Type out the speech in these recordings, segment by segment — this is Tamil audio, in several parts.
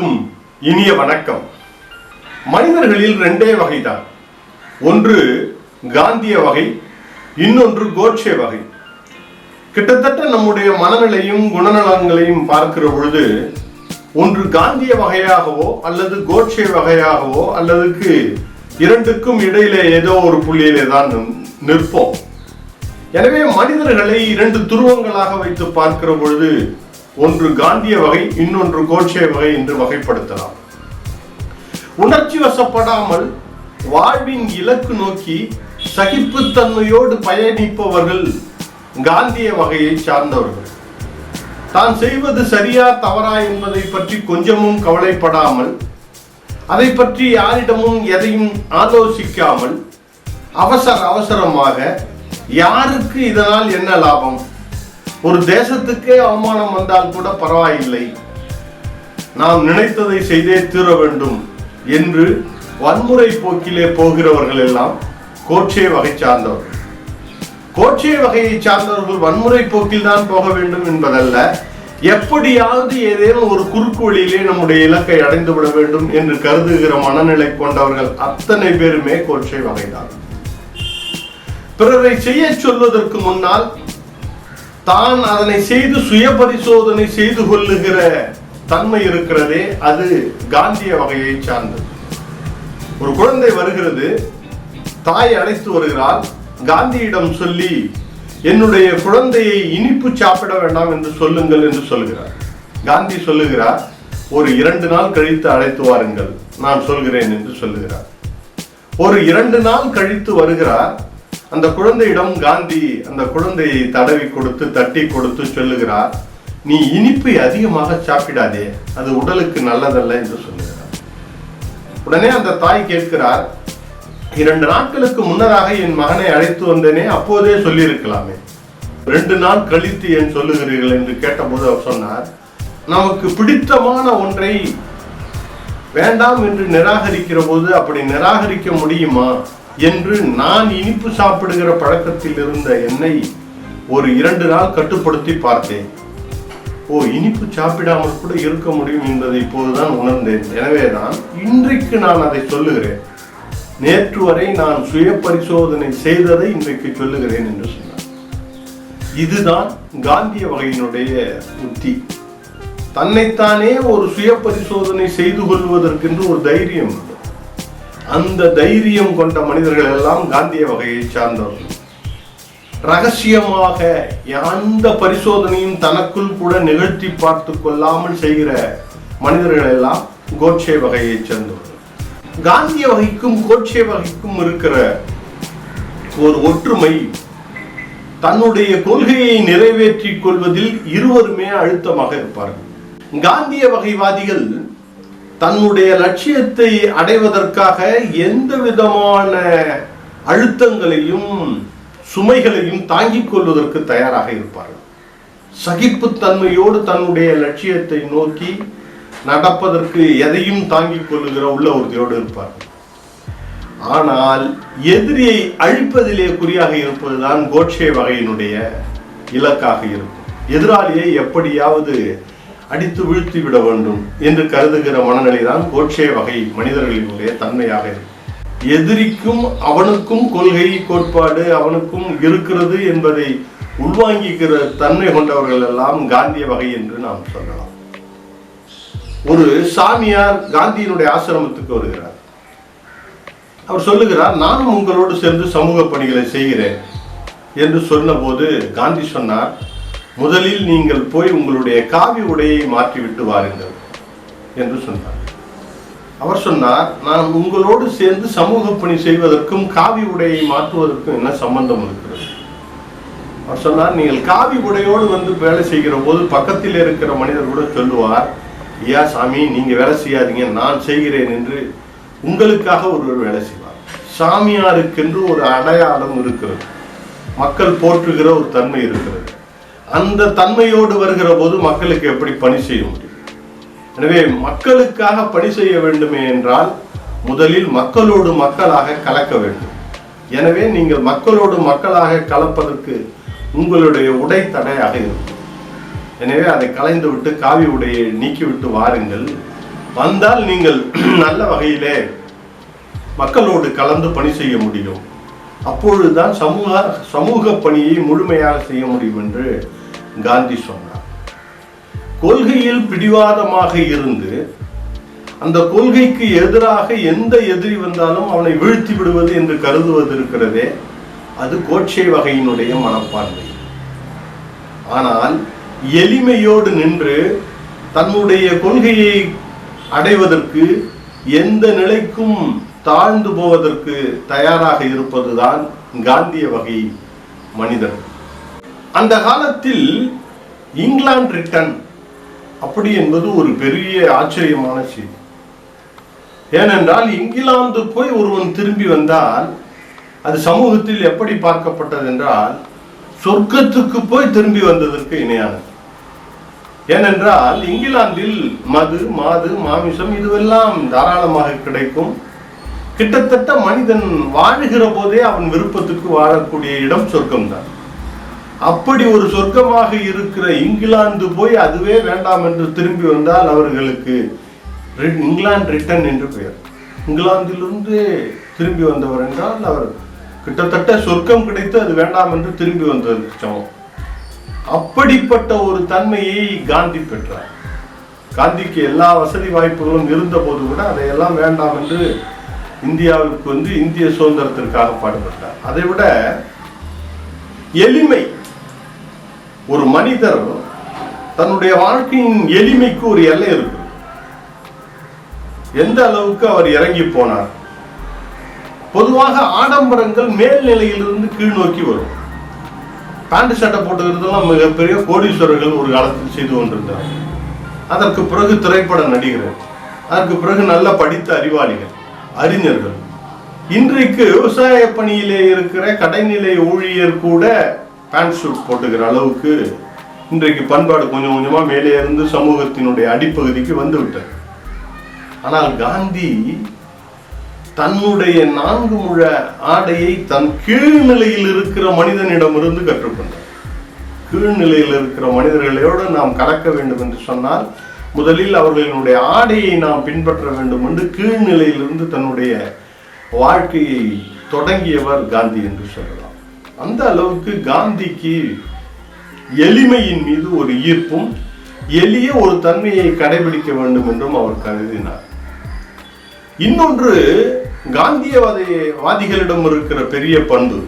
அனைவருக்கும் இனிய வணக்கம். மனிதர்களில் ரெண்டே வகைதான். ஒன்று காந்திய வகை இன்னொன்று கோட்சே வகை. கிட்டத்தட்ட நம்முடைய மனநிலையும் குணநலன்களையும் பார்க்கிற பொழுது ஒன்று காந்திய வகையாகவோ அல்லது கோட்சே வகையாகவோ அல்லதுக்கு இரண்டுக்கும் இடையில ஏதோ ஒரு புள்ளியிலே தான் நிற்போம். எனவே மனிதர்களை இரண்டு துருவங்களாக வைத்து பார்க்கிற பொழுது ஒன்று காந்திய வகை இன்னொன்று கோட்சே வகை என்று வகைப்படுத்தலாம். உணர்ச்சி வசப்படாமல் வாழ்வின் இலக்கு நோக்கி சகிப்புத்தன்மையோடு பயணிப்பவர்கள் காந்திய வகையை சார்ந்தவர்கள். தான் செய்வது சரியா தவறா என்பதை பற்றி கொஞ்சமும் கவலைப்படாமல் அதை பற்றி யாரிடமும் எதையும் ஆலோசிக்காமல் அவசர அவசரமாக யாருக்கு இதனால் என்ன லாபம்? ஒரு தேசத்துக்கே அவமானம் வந்தால் கூட பரவாயில்லை. நாம் நினைத்ததை செய்தே தீர வேண்டும் என்று வன்முறை போக்கிலே போகிறவர்கள் எல்லாம் கோட்சே வகை சார்ந்தவர்கள். கோட்சே வகையை சார்ந்தவர்கள் வன்முறை போக்கில் தான் போக வேண்டும் என்பதல்ல எப்படியாவது ஏதேனும் ஒரு குறுக்கு வழியிலே நம்முடைய இலக்கை அடைந்து விட வேண்டும் என்று கருதுகிற மனநிலை கொண்டவர்கள் அத்தனை பேருமே கோட்சை வகைதான். பிறரை செய்ய சொல்வதற்கு முன்னால் தான் அதனை செய்து சுய பரிசோதனை செய்து கொள்ளுகிற தன்மை இருக்கிறதே அது காந்திய வகையை சார்ந்தது. ஒரு குழந்தை வருகிறது தாய் அழைத்து வருகிறாள் காந்தியிடம் சொல்லி என்னுடைய குழந்தையை இனிப்பு சாப்பிட வேண்டாம் என்று சொல்லுங்கள் என்று சொல்கிறார். காந்தி சொல்லுகிறார் ஒரு இரண்டு நாள் கழித்து அழைத்து வாருங்கள் நான் சொல்கிறேன் என்று சொல்லுகிறார். ஒரு இரண்டு நாள் கழித்து வருகிறார் அந்த குழந்தையிடம் காந்தி அந்த குழந்தையை தடவி கொடுத்து தட்டி கொடுத்து சொல்லுகிறார் நீ இனிப்பை அதிகமாக சாப்பிடாதே அது உடலுக்கு நல்லதல்ல என்று சொல்லுகிறார். உடனே அந்த தாய் கேட்கிறார் இரண்டு நாட்களுக்கு முன்னதாக என் மகனை அழைத்து வந்தேனே அப்போதே சொல்லியிருக்கலாமே. ரெண்டு நாள் கழித்து ஏன் சொல்லுகிறீர்கள்? என்று கேட்டபோது அவர் சொன்னார் நமக்கு பிடித்தமான ஒன்றை வேண்டாம் என்று நிராகரிக்கிற போது அப்படி நிராகரிக்க முடியுமா? என்று நான் இனிப்பு சாப்பிடுகிற பழக்கத்தில் இருந்த என்னை ஒரு இரண்டு நாள் கட்டுப்படுத்தி பார்த்தேன். ஓ இனிப்பு சாப்பிடாமல் கூட இருக்க முடியும் என்பதை இப்போதுதான் உணர்ந்தேன். எனவே தான் இன்றைக்கு நான் அதை சொல்லுகிறேன். நேற்று வரை நான் சுய பரிசோதனை செய்ததை இன்றைக்கு சொல்லுகிறேன் என்று சொன்னார். இதுதான் காந்திய வகையினுடைய உத்தி. தன்னைத்தானே ஒரு சுய பரிசோதனை செய்து கொள்வதற்கென்று ஒரு தைரியம் அந்த தைரியம் கொண்ட மனிதர்கள் எல்லாம் காந்திய வகையை சார்ந்தவர்கள். ரகசியமாக எந்த பரிசோதனையும் தனக்குள் கூட நிகழ்த்தி பார்த்து கொள்ளாமல் செய்கிற மனிதர்கள் எல்லாம் கோட்சே வகையை சேர்ந்தவர்கள். காந்திய வகைக்கும் கோட்சே வகைக்கும் இருக்கிற ஒரு ஒற்றுமை தன்னுடைய கொள்கையை நிறைவேற்றிக் கொள்வதில் இருவருமே அழுத்தமாக இருப்பார்கள். காந்திய வகைவாதிகள் தன்னுடைய லட்சியத்தை அடைவதற்காக எந்த விதமான அழுத்தங்களையும் சுமைகளையும் தாங்கிக் கொள்வதற்கு தயாராக இருப்பார்கள். சகிப்புத்தன்மையோடு தன்னுடைய லட்சியத்தை நோக்கி நடப்பதற்கு எதையும் தாங்கிக் கொள்ளுகிற உள்ள உறுதியோடு இருப்பார்கள். ஆனால் எதிரியை அழிப்பதிலே குறியாக இருப்பதுதான் கோட்சே வகையினுடைய இலக்காக இருக்கும். எதிராளியை எப்படியாவது அடித்து வீழ்த்தி விட வேண்டும் என்று கருதுகிற மனநிலைதான் கோட்சே வகை மனிதர்களினுடைய தன்மையாக இருக்கும் எதிரிக்கும் அவனுக்கும் கொள்கை கோட்பாடு அவனுக்கும் இருக்கிறது என்பதை உள்வாங்கிக்கிற தன்மை கொண்டவர்கள் எல்லாம் காந்திய வகை என்று நாம் சொல்லலாம். ஒரு சாமியார் காந்தியினுடைய ஆசிரமத்துக்கு வருகிறார். அவர் சொல்லுகிறார் நானும் உங்களோடு சேர்ந்து சமூக பணிகளை செய்கிறேன் என்று சொன்னபோது காந்தி சொன்னார் முதலில் நீங்கள் போய் உங்களுடைய காவி உடையை மாற்றிவிட்டு வாருங்கள் என்று சொன்னார். அவர் சொன்னார் நான் உங்களோடு சேர்ந்து சமூக பணி செய்வதற்கும் காவி உடையை மாற்றுவதற்கும் என்ன சம்பந்தம் இருக்கிறது? அவர் சொன்னார் நீங்கள் காவி உடையோடு வந்து வேலை செய்கிற போது பக்கத்தில் இருக்கிற மனிதர் கூட சொல்லுவார் ஐயா சாமி நீங்க வேலை செய்யாதீங்க நான் செய்கிறேன் என்று உங்களுக்காக ஒருவர் வேலை செய்வார். சாமியாருக்கென்று ஒரு அடையாளம் இருக்கிறது. மக்கள் போற்றுகிற ஒரு தன்மை இருக்கிறது. அந்த தன்மையோடு வருகிற போது மக்களுக்கு எப்படி பணி செய்ய முடியும்? எனவே மக்களுக்காக பணி செய்ய வேண்டுமே என்றால் முதலில் மக்களோடு மக்களாக கலக்க வேண்டும். எனவே நீங்கள் மக்களோடு மக்களாக கலப்பதற்கு உங்களுடைய உடை தடையாக இருக்கும். எனவே அதை கலைந்துவிட்டு காவி உடையை நீக்கிவிட்டு வாருங்கள். வந்தால் நீங்கள் நல்ல வகையிலே மக்களோடு கலந்து பணி செய்ய முடியும். அப்பொழுதுதான் சமூக சமூக பணியை முழுமையாக செய்ய முடியும் என்று காந்தி சொன்னார். கொள்கையில் பிடிவாதமாக இருந்து அந்த கொள்கைக்கு எதிராக எந்த எதிரி வந்தாலும் அவனை வீழ்த்தி விடுவது என்று கருதுவது இருக்கிறதே அது கோட்சை வகையினுடைய மனப்பான்மை. ஆனால் எளிமையோடு நின்று தன்னுடைய கொள்கையை அடைவதற்கு எந்த நிலைக்கும் தாழ்ந்து போவதற்கு தயாராக இருப்பதுதான் காந்திய வகை மனிதன். அந்த காலத்தில் இங்கிலாந்து ரிட்டன் அப்படி என்பது ஒரு பெரிய ஆச்சரியமான செய்தி. ஏனென்றால் இங்கிலாந்து போய் ஒருவன் திரும்பி வந்தால் அது சமூகத்தில் எப்படி பார்க்கப்பட்டது என்றால் சொர்க்கத்துக்கு போய் திரும்பி வந்ததற்கு இணையானது. ஏனென்றால் இங்கிலாந்தில் மது மாது மாமிசம் இதுவெல்லாம் தாராளமாக கிடைக்கும். கிட்டத்தட்ட மனிதன் வாழுகிற போதே அவன் விருப்பத்துக்கு வாழக்கூடிய இடம் சொர்க்கம்தான். அப்படி ஒரு சொர்க்கமாக இருக்கிற இங்கிலாந்து போய் அதுவே வேண்டாம் என்று திரும்பி வந்தால் அவர்களுக்கு இங்கிலாந்து ரிட்டன் என்று பெயர். இங்கிலாந்திலிருந்து திரும்பி வந்தவர் என்றால் அவர் கிட்டத்தட்ட சொர்க்கம் கிடைத்து அது வேண்டாம் என்று திரும்பி வந்தது சமம். அப்படிப்பட்ட ஒரு தன்மையை காந்தி பெற்றார். காந்திக்கு எல்லா வசதி வாய்ப்புகளும் இருந்த போது கூட அதையெல்லாம் வேண்டாம் என்று இந்தியாவுக்கு வந்து இந்திய சுதந்திரத்திற்காக பாடுபட்டார். அதை விட எளிமை ஒரு மனிதர் தன்னுடைய வாழ்க்கையின் எளிமைக்கு ஒரு எல்லை இருக்கு. எந்த அளவுக்கு அவர் இறங்கி போனார்? பொதுவாக ஆடம்பரங்கள் மேல்நிலையிலிருந்து கீழ் நோக்கி வரும். பேண்ட் சட்டை போட்டுக்கிறதெல்லாம் மிகப்பெரிய கோடீஸ்வரர்கள் ஒரு காலத்தில் செய்து கொண்டிருந்தார். அதற்கு பிறகு திரைப்பட நடிகர்கள் அதற்கு பிறகு நல்ல படித்த அறிவாளிகள் அறிஞர்கள். இன்றைக்கு விவசாய பணியிலே இருக்கிற கடைநிலை ஊழியர் கூட பேண்ட் ஷூட் போட்டுக்கிற அளவுக்கு இன்றைக்கு பண்பாடு கொஞ்சம் கொஞ்சமாக மேலே இருந்து சமூகத்தினுடைய அடிப்பகுதிக்கு வந்து விட்டது. ஆனால் காந்தி தன்னுடைய நான்கு முழ ஆடையை தன் கீழ்நிலையில் இருக்கிற மனிதனிடமிருந்து கற்றுக்கொண்டார். கீழ்நிலையில் இருக்கிற மனிதர்களோடு நாம் கலக்க வேண்டும் என்று சொன்னால் முதலில் அவர்களினுடைய ஆடையை நாம் பின்பற்ற வேண்டும் என்று கீழ்நிலையிலிருந்து தன்னுடைய வாழ்க்கையை தொடங்கியவர் காந்தி என்று சொல்கிறார் அந்த அளவுக்கு காந்திக்கு எளிமையின் மீது ஒரு ஈர்ப்பும் எளிய ஒரு தன்மையை கடைபிடிக்க வேண்டும் என்றும் அவர் கருதினார். இன்னொன்று காந்தியவாதி வாதிகளிடம் இருக்கிற பெரிய பண்பு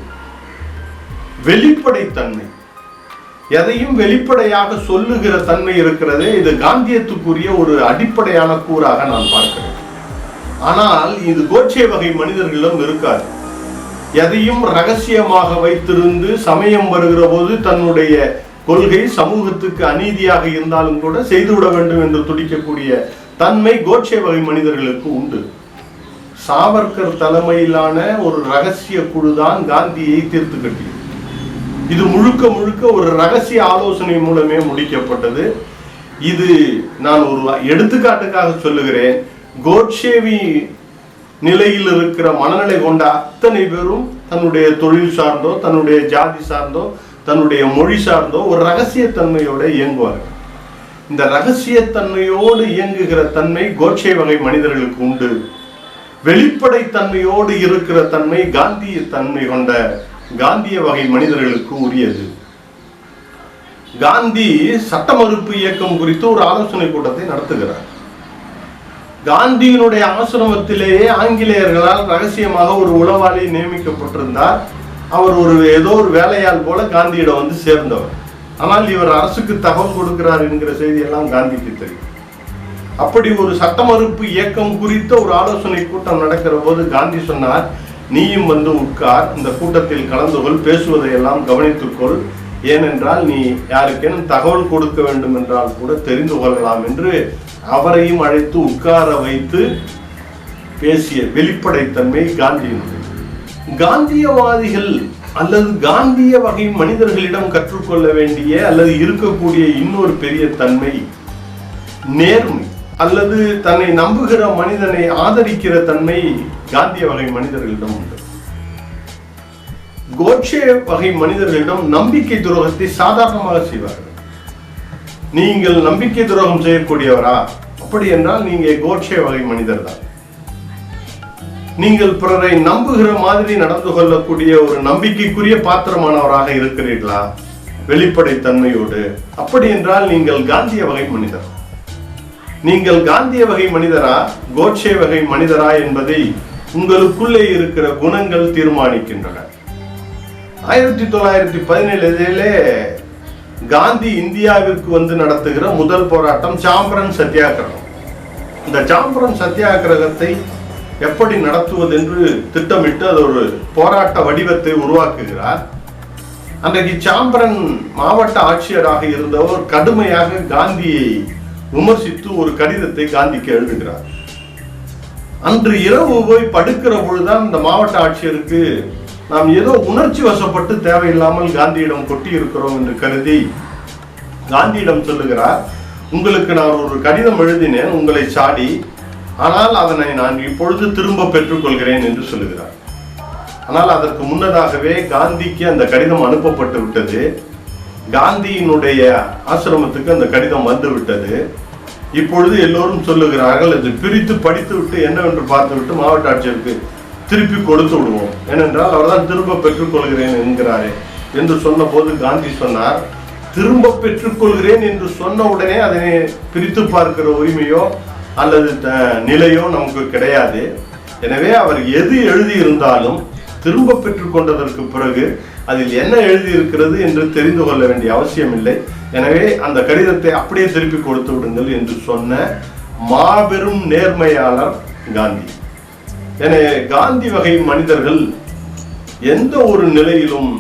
வெளிப்படைத்தன்மை எதையும் வெளிப்படையாக சொல்லுகிற தன்மை இருக்கிறதே இது காந்தியத்துக்குரிய ஒரு அடிப்படையான கூறாக நான் பார்க்கிறேன். ஆனால் இது கோட்சே வகை மனிதர்களிடம் இருக்காது. எதையும் ரகசியமாக வைத்திருந்து சமயம் வருகிற போது தன்னுடைய கொள்கை சமூகத்துக்கு அநீதியாக இருந்தாலும் கூட செய்துவிட வேண்டும் என்று துடிக்கக்கூடிய தன்மை கோட்சே வகை மனிதர்களுக்கு உண்டு. சாவர்கர் தலைமையிலான ஒரு ரகசிய குழு தான் காந்தியை தீர்த்து கட்டியது. இது முழுக்க முழுக்க ஒரு ரகசிய ஆலோசனை மூலமே முடிக்கப்பட்டது. இது நான் ஒரு எடுத்துக்காட்டுக்காக சொல்லுகிறேன். கோட்சேவி நிலையில் இருக்கிற மனநிலை கொண்ட அத்தனை பேரும் தன்னுடைய தொழில் சார்ந்தோ தன்னுடைய ஜாதி சார்ந்தோ தன்னுடைய மொழி சார்ந்தோ ஒரு ரகசியத்தன்மையோட இயங்குவார்கள். இந்த ரகசியத்தன்மையோடு இயங்குகிற தன்மை கோட்சை வகை மனிதர்களுக்கு உண்டு. வெளிப்படைத்தன்மையோடு இருக்கிற தன்மை காந்திய தன்மை கொண்ட காந்திய வகை மனிதர்களுக்கு உரியது. காந்தி சட்ட மறுப்பு இயக்கம் குறித்து ஒரு ஆலோசனை கூட்டத்தை நடத்துகிறார். காந்தியினுடைய ஆசிரமத்திலேயே ஆங்கிலேயர்களால் ரகசியமாக ஒரு உளவாளி நியமிக்கப்பட்டிருந்தார். அவர் ஒரு ஏதோ ஒரு வேலையால் போல காந்தியிடம் வந்து சேர்ந்தவர். ஆனால் இவர் அரசுக்கு தகவல் கொடுக்கிறார் என்கிற செய்தியெல்லாம் காந்திக்கு தெரியும். அப்படி ஒரு சட்ட மறுப்பு இயக்கம் குறித்த ஒரு ஆலோசனை கூட்டம் நடக்கிற போது காந்தி சொன்னார் நீயும் வந்து உட்கார் இந்த கூட்டத்தில் கலந்து கொள் பேசுவதையெல்லாம் கவனித்துக்கொள் ஏனென்றால் நீ யாருக்கேனும் தகவல் கொடுக்க வேண்டும் என்றால் கூட தெரிந்து கொள்ளலாம் என்று அவரையும் அழைத்து உட்கார வைத்து பேசிய வெளிப்படைத்தன்மை காந்தியினுடைய காந்தியவாதிகள் அல்லது காந்திய வகை மனிதர்களிடம் கற்றுக்கொள்ள வேண்டிய அல்லது இருக்கக்கூடிய இன்னொரு பெரிய தன்மை நேர்மை அல்லது தன்னை நம்புகிற மனிதனை ஆதரிக்கிற தன்மை காந்திய வகை மனிதர்களிடம் உண்டு. கோட்சே வகை மனிதர்களிடம் நம்பிக்கை துரோகத்தை சாதாரணமாக செய்வார்கள். நீங்கள் நம்பிக்கை துரோகம் செய்யக்கூடியவரா? அப்படி என்றால் நீங்கள் கோட்சே வகை மனிதர் தான் நீங்கள் பிறரை நம்புகிற மாதிரி நடந்து கொள்ளக்கூடிய ஒரு நம்பிக்கைக்குரிய பாத்திரமானவராக இருக்கிறீர்களா? வெளிப்படைத்தன்மையோடு. அப்படி என்றால் நீங்கள் காந்திய வகை மனிதர். நீங்கள் காந்திய வகை மனிதரா? கோட்சே வகை மனிதரா என்பதை உங்களுக்குள்ளே இருக்கிற குணங்கள் தீர்மானிக்கின்றன. ஆயிரத்தி தொள்ளாயிரத்தி பதினேழுலே காந்தி இந்தியாவிற்கு வந்து நடத்துகிற முதல் போராட்டம் சாம்பரன் சத்தியாகிரகம் இந்த சாம்பரன் சத்தியாகிரகத்தை எப்படி நடத்துவது என்று திட்டமிட்டு அது ஒரு போராட்ட வடிவத்தை உருவாக்குகிறார். அன்றைக்கு சாம்பரன் மாவட்ட ஆட்சியராக இருந்தவர் கடுமையாக காந்தியை விமர்சித்து ஒரு கடிதத்தை காந்திக்கு எழுதுகிறார். அன்று இரவு போய் படுக்கிற பொழுதுதான் இந்த மாவட்ட ஆட்சியருக்கு நாம் ஏதோ உணர்ச்சி வசப்பட்டு தேவையில்லாமல் காந்தியிடம் கொட்டி இருக்கிறோம் என்று கருதி காந்தியிடம் சொல்லுகிறார் உங்களுக்கு நான் ஒரு கடிதம் எழுதினேன் உங்களை சாடி ஆனால் அதனை நான் இப்பொழுது திரும்ப பெற்றுக்கொள்கிறேன் என்று சொல்லுகிறார். ஆனால் அதற்கு முன்னதாகவே காந்திக்கு அந்த கடிதம் அனுப்பப்பட்டு விட்டது. காந்தியினுடைய ஆசிரமத்துக்கு அந்த கடிதம் வந்து விட்டது. இப்பொழுது எல்லோரும் சொல்லுகிறார்கள் அது பிரித்து படித்து விட்டு என்னவென்று பார்த்துவிட்டு மாவட்ட ஆட்சியருக்கு திருப்பி கொடுத்து விடுவோம். ஏனென்றால் அவர் தான் திரும்ப பெற்றுக்கொள்கிறேன் என்கிறாரே என்று சொன்னபோது காந்தி சொன்னார். திரும்ப பெற்றுக்கொள்கிறேன் என்று சொன்ன உடனே அதனை பிரித்து பார்க்கிற உரிமையோ அல்லது த- நிலையோ நமக்கு கிடையாது. எனவே அவர் எது எழுதியிருந்தாலும் திரும்ப பெற்றுக்கொண்டதற்கு பிறகு அதில் என்ன எழுதியிருக்கிறது என்று தெரிந்து கொள்ள வேண்டிய அவசியம் இல்லை எனவே அந்த கடிதத்தை அப்படியே திருப்பி கொடுத்து விடுங்கள் என்று சொன்ன மாபெரும் நேர்மையாளர் காந்தி. எனவே காந்தி வகை மனிதர்கள் எந்த ஒரு நிலையிலும்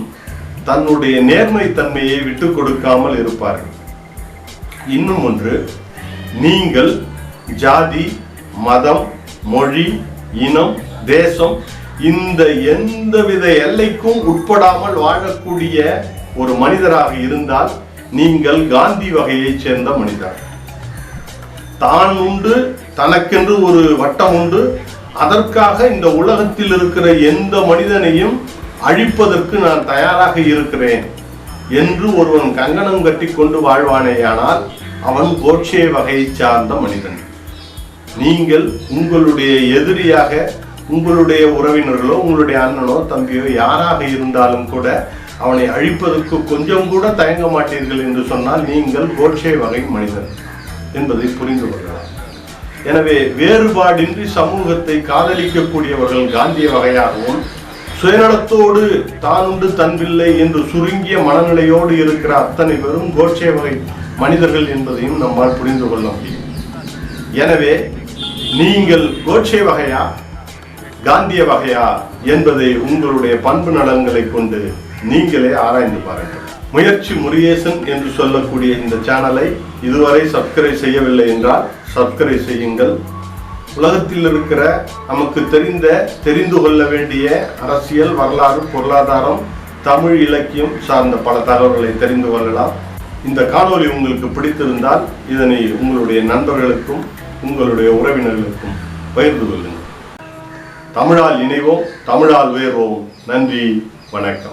தன்னுடைய நேர்மை தன்மையை விட்டு கொடுக்காமல் இருப்பார்கள். இன்னும் ஒன்று நீங்கள் ஜாதி மதம் மொழி இனம் தேசம் இந்த எந்தவித எல்லைக்கும் உட்படாமல் வாழக்கூடிய ஒரு மனிதராக இருந்தால் நீங்கள் காந்தி வகையைச் சேர்ந்த மனிதர். தான் உண்டு தனக்கென்று ஒரு வட்டம் உண்டு அதற்காக இந்த உலகத்தில் இருக்கிற எந்த மனிதனையும் அழிப்பதற்கு நான் தயாராக இருக்கிறேன் என்று ஒருவன் கங்கணம் கட்டி கொண்டு வாழ்வானேயானால் அவன் கோட்சே வகையை சார்ந்த மனிதன். நீங்கள் உங்களுடைய எதிரியாக உங்களுடைய உறவினர்களோ உங்களுடைய அண்ணனோ தம்பியோ யாராக இருந்தாலும் கூட அவனை அழிப்பதற்கு கொஞ்சம் கூட தயங்க மாட்டீர்கள் என்று சொன்னால் நீங்கள் கோட்சே வகை மனிதன் என்பதை புரிந்து கொள்ள எனவே வேறுபாடின்றி சமூகத்தை காதலிக்கக்கூடியவர்கள் காந்திய வகையாகவும் சுயநலத்தோடு தானுண்டு தன்பில்லை என்று சுருங்கிய மனநிலையோடு இருக்கிற அத்தனை பேரும் கோட்சே வகை மனிதர்கள் என்பதையும் நம்மால் புரிந்து கொள்ள முடியும். எனவே நீங்கள் கோட்சே வகையா காந்திய வகையா என்பதை உங்களுடைய பண்பு நலன்களை கொண்டு நீங்களே ஆராய்ந்து பாருங்கள். முயற்சி முருகேசன் என்று சொல்லக்கூடிய இந்த சேனலை இதுவரை சப்ஸ்கிரைப் செய்யவில்லை என்றால் சப்ஸ்கிரைப் செய்யுங்கள். உலகத்தில் இருக்கிற நமக்கு தெரிந்த தெரிந்து கொள்ள வேண்டிய அரசியல் வரலாறு பொருளாதாரம் தமிழ் இலக்கியம் சார்ந்த பல தகவல்களை தெரிந்து கொள்ளலாம். இந்த காணொளி உங்களுக்கு பிடித்திருந்தால் இதனை உங்களுடைய நண்பர்களுக்கும் உங்களுடைய உறவினர்களுக்கும் பகிர்ந்து கொள்ளுங்கள். தமிழால் இணைவோம் தமிழால் உயர்வோம் நன்றி வணக்கம்.